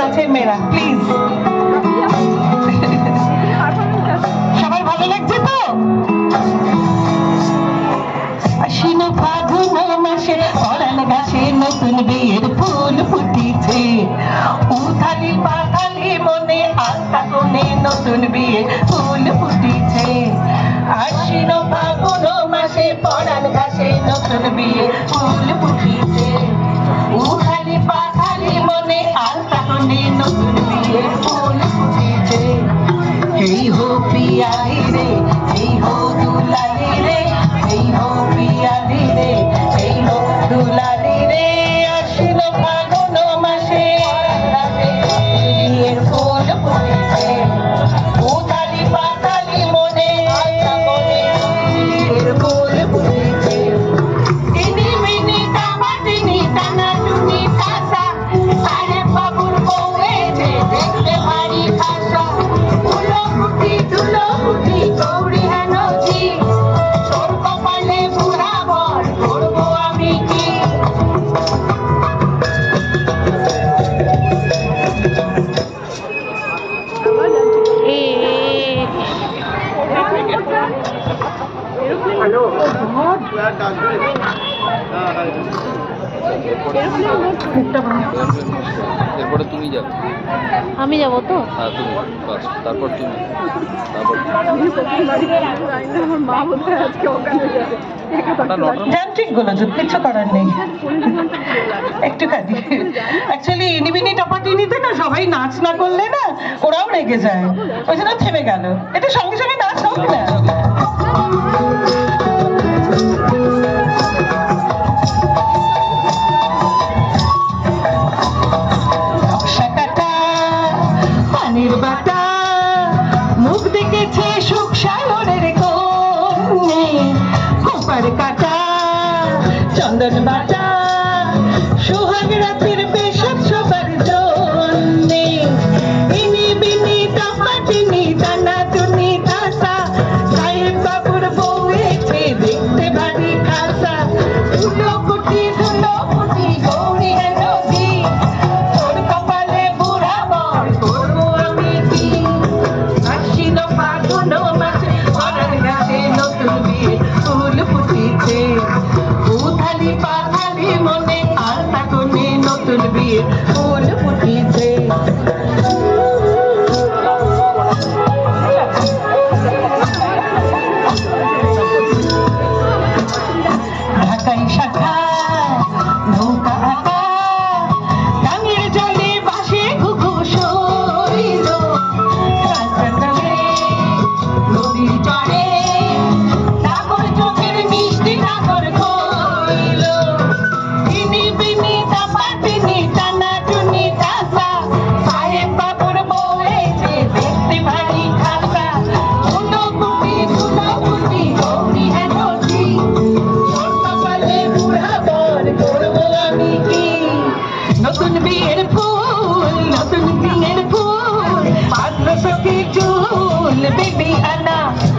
নাচের মেয়েরা প্লিজ সবাই ভালো লাগছে তো? আশ্বিন ফাগুন মাসে অরাল গাছে নতুন বিয়ের ফুল ফুটিছে। উথালি পাথালি মনে আলতা কোণে নতুন বিয়ে ফুল ফুটিছে। আশ্বিন ফাগুন মাসে পরাল গাছে নতুন বিয়ে ফুল ফুটিছে। উথালি পাথালি মনে আলতা কোণে নতুন বিয়ে ফুটিছে এই হো পিয়ালি এরপরে তুমি যাবে আমি যাব তো? হ্যাঁ তুমি বাস তারপর তুমি তারপর কিছু করার নেই। একটুখানি অ্যাকচুয়ালি ইনিবিনি টপাটিনিতে না সবাই নাচ না করলে না ওরাও রেগে যায়। ওই জন্য থেমে গেল। এটা সঙ্গে সঙ্গে নাচ হবে না? চন্দন বাটা, সোহাগ রাতের বেশক সবার জন্যে। ইনি বিনি টাপাটিনি তানা তুমি তাসা সাহেব বাবুর বউ দেখতে ভারী খাসা। মনে আর কোণে নতুন বিয়ে। ফুল ফুটিছে। only be enough.